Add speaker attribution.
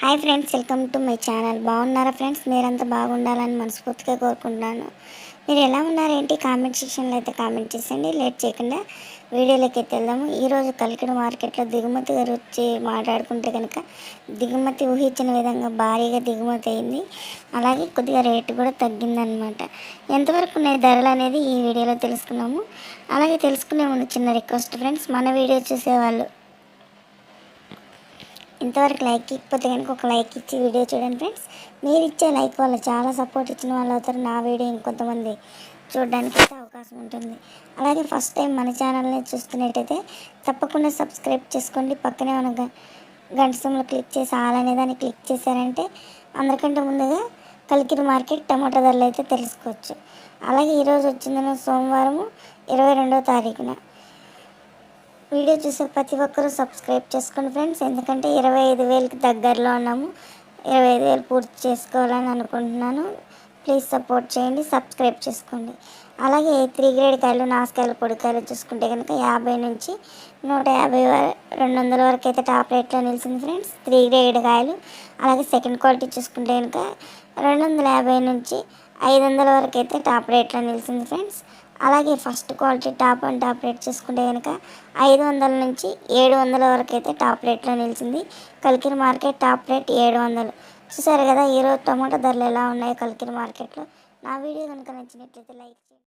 Speaker 1: Hi friends welcome to my channel. బాగున్నారా friends? మీరంతా బాగుండాలని మనస్ఫూర్తిగా కోరుకుంటున్నాను. మీరు ఎలా ఉన్నారేంటి కామెంట్ సెక్షన్లో అయితే కామెంట్ చేసేయండి. లేట్ చేయకుండా వీడియోలోకి అయితే వెళ్దాము. ఈరోజు కలికిడ మార్కెట్లో దిగుమతి గురించి మాట్లాడుకుంటే కనుక దిగుమతి ఊహించిన విధంగా భారీగా దిగుమతి అయింది. అలాగే కొద్దిగా రేటు కూడా తగ్గిందనమాట ఎంతవరకు ఉన్నాయి ధరలు అనేది ఈ వీడియోలో తెలుసుకున్నాము అలాగే తెలుసుకునే ముందు చిన్న రిక్వెస్ట్ ఫ్రెండ్స్ మన వీడియో చూసేవాళ్ళు ఇంతవరకు లైక్ ఇకపోతే కనుక ఒక లైక్ ఇచ్చి వీడియో చూడండి ఫ్రెండ్స్. మీరు ఇచ్చే లైక్ వల్ల చాలా సపోర్ట్ ఇచ్చిన వాళ్ళు అవుతారు. నా వీడియో ఇంకొంతమంది చూడడానికి అయితే అవకాశం ఉంటుంది. అలాగే ఫస్ట్ టైం మన ఛానల్ని చూస్తున్నట్టయితే తప్పకుండా సబ్స్క్రైబ్ చేసుకోండి. పక్కనే ఉన్న గ- గంట క్లిక్ చేసి ఆల్ అనే దాన్ని క్లిక్ చేశారంటే అందరికంటే ముందుగా కలికిరి మార్కెట్ టమాటా ధరలు అయితే తెలుసుకోవచ్చు. అలాగే ఈరోజు వచ్చిందన్న సోమవారము ఇరవై రెండవ తారీఖున. వీడియో చూసే ప్రతి ఒక్కరూ సబ్స్క్రైబ్ చేసుకోండి ఫ్రెండ్స్. ఎందుకంటే ఇరవై ఐదు వేలకి దగ్గరలో ఉన్నాము. ఇరవై ఐదు వేలు పూర్తి చేసుకోవాలని అనుకుంటున్నాను. ప్లీజ్ సపోర్ట్ చేయండి సబ్స్క్రైబ్ చేసుకోండి. అలాగే త్రీ గ్రేడ్ కాయలు నాసుకాయలు పొడికాయలు చూసుకుంటే కనుక యాభై నుంచి నూట యాభై రెండు వందల వరకు అయితే టాప్ రేట్లో నిలిచింది ఫ్రెండ్స్ త్రీ గ్రేడ్ కాయలు అలాగే సెకండ్ క్వాలిటీ చూసుకుంటే కనుక రెండు వందల యాభై నుంచి ఐదు వందల వరకు అయితే టాప్ రేట్లో నిలిచింది ఫ్రెండ్స్ అలాగే first quality top and top rate చూసుకుంటే కనుక ఐదు వందల నుంచి ఏడు వందల వరకు అయితే టాప్ రేట్లో నిలిచింది. కలికిరి మార్కెట్ టాప్ రేట్ ఏడు వందలు. చూసారు కదా ఈరోజు టమాటా ధరలు ఎలా ఉన్నాయో కలికిన మార్కెట్లో. నా వీడియో కనుక నచ్చినట్లయితే లైక్ చేయండి.